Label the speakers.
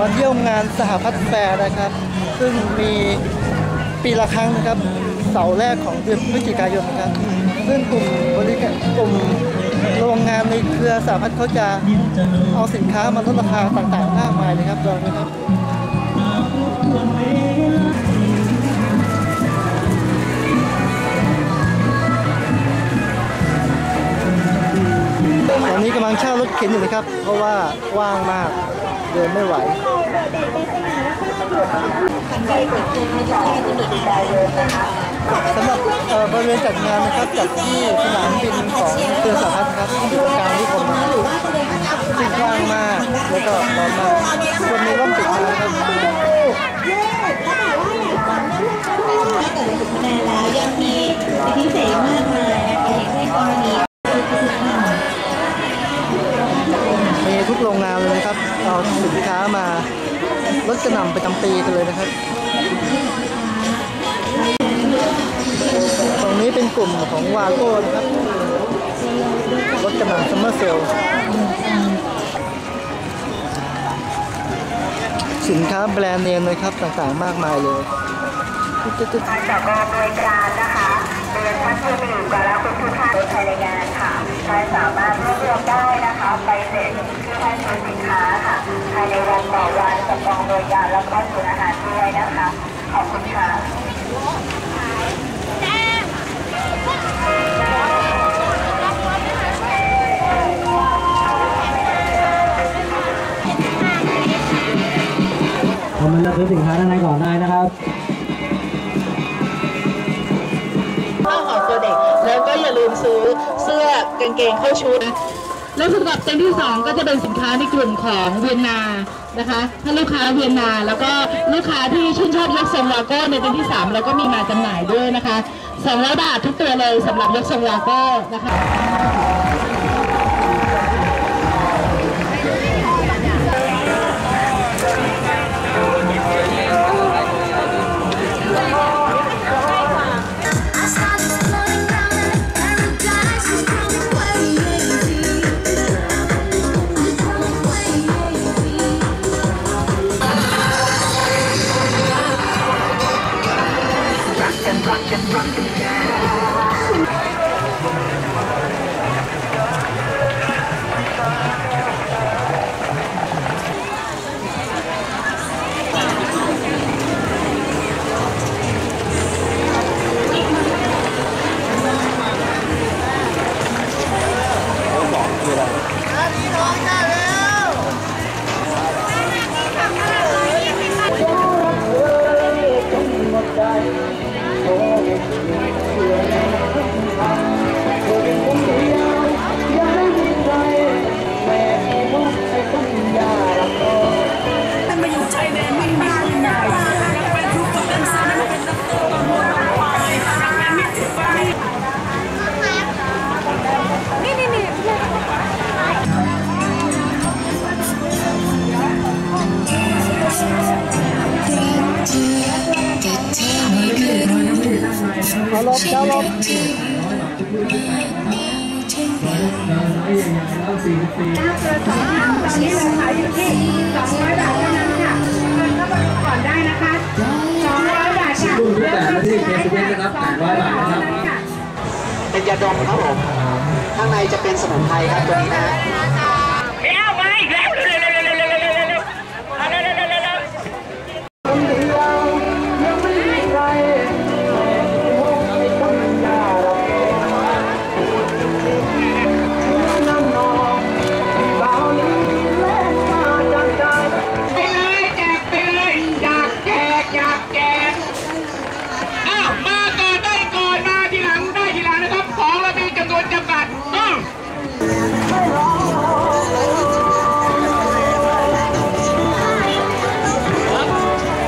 Speaker 1: มาเที่ยวงานสหพัฒน์แฟร์นะครับ ซึ่งมีปีละครั้งนะครับ เสาร์แรกของเดือนพฤศจิกายนนะครับ ซึ่งกลุ่มบริการกลุ่มโรงงานในเครือสหพัฒน์เขาจะเอาสินค้ามาลดราคาต่างๆมากมายเลยครับลองนะครับังเช่ารถเข็นอยู่นะครับ เพราะว่าว่างมากเดินไม่ไหวสำหรับบริเวณจัดงานนะครับจัดที่สนามบินของเครือสหพัฒน์นะครับอยู่กลางที่ผมนะครับซึ่งกว้างมากแล้วก็ร้อนมากคนมีร่มติดมาครับ
Speaker 2: เอา
Speaker 1: สินค้ามาลดกระหน่ำประจำปีกันเลยนะครับ ตรงนี้เป็นกลุ่มของวาโก้นะครับรถกระหน่ำซัมเมอร์เซลสินค้าแบรนด์เนมเลยครับต่างๆมากมายเลยตึ๊ด
Speaker 3: จากกองบริการนะคะ รียนท่านผู้มีอยู่กับและคุณผู้ท่านภายในงานค่ะใครสามารถรวบรวมได้นะคะไปเสร็จที่ท่านซื้อสินค้าค่ะภายในวันต่อวันกับกองบริกาแล้วก็ศูนย์อาหารด้วยนะคะ ขอบคุณค่ะ
Speaker 4: ผมมาเลือกซื้อสินค้าด้านในก่อนได้นะครับ
Speaker 5: ลืมซื้อเสื้อกางเกงเข้าชุด แล้วสำหรับเต็นท์ที่2ก็จะเป็นสินค้าในกลุ่มของเวียนนานะคะถ้าลูกค้าเวียนนาแล้วก็ลูกค้าที่ชื่นชอบยกทรงวาโก้ในเต็นท์ที่3แล้วก็มีมาจำหน่ายด้วยนะคะ200บาททุกตัวเลยสำหรับยกทรงวาโก้นะคะ
Speaker 1: ๆ บเจ้าลบ
Speaker 2: ตอนนี้เราขายอยู่ที่200บาทเท่านั้นค่ะเงินเข้ามาก่อนได้นะคะ200บาทค่ะ
Speaker 4: รุ่นที่แปดที่เคสเวนนะครับ800บาทนะครับ
Speaker 6: เป็นยาดมครับผมข้างในจะเป็นสมุนไพรครับตัวนี้นะ